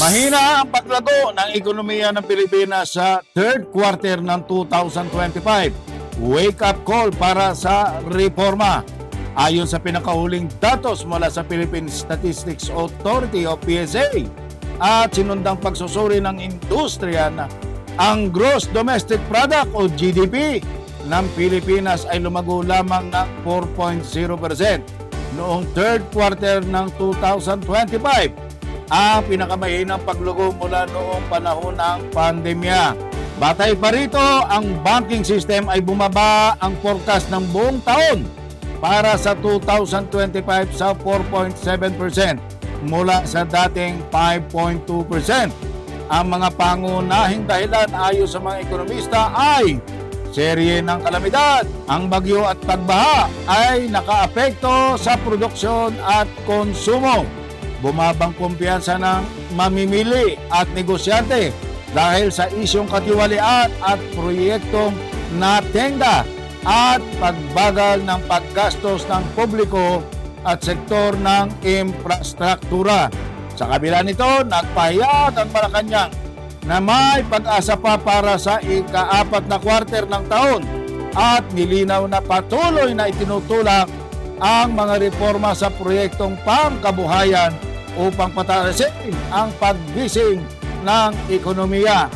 Mahina ang paglago ng ekonomiya ng Pilipinas sa third quarter ng 2025. Wake up call para sa reforma. Ayon sa pinakahuling datos mula sa Philippine Statistics Authority o PSA at sinundang pagsusuri ng industriya na ang gross domestic product o GDP ng Pilipinas ay lumago lamang ng 4.0% noong third quarter ng 2025 ang pinakamahinang paglugo mula noong panahon ng pandemya. Batay pa rito, ang banking system ay bumaba ang forecast ng buong taon para sa 2025 sa 4.7% mula sa dating 5.2%. Ang mga pangunahing dahilan ayon sa mga ekonomista ay serye ng kalamidad. Ang bagyo at pagbaha ay nakaapekto sa produksyon at konsumo. Bumabang kumpiyansa ng mamimili at negosyante dahil sa isyong katiwalian at proyektong natenda at pagbagal ng paggastos ng publiko at sektor ng infrastruktura. Sa kabila nito, nagpahayag ang Malacanang na may pag-asa pa para sa ika-apat na kwarter ng taon at nilinaw na patuloy na itinutulak ang mga reforma sa proyektong pangkabuhayan upang patarasin ang paggising ng ekonomiya.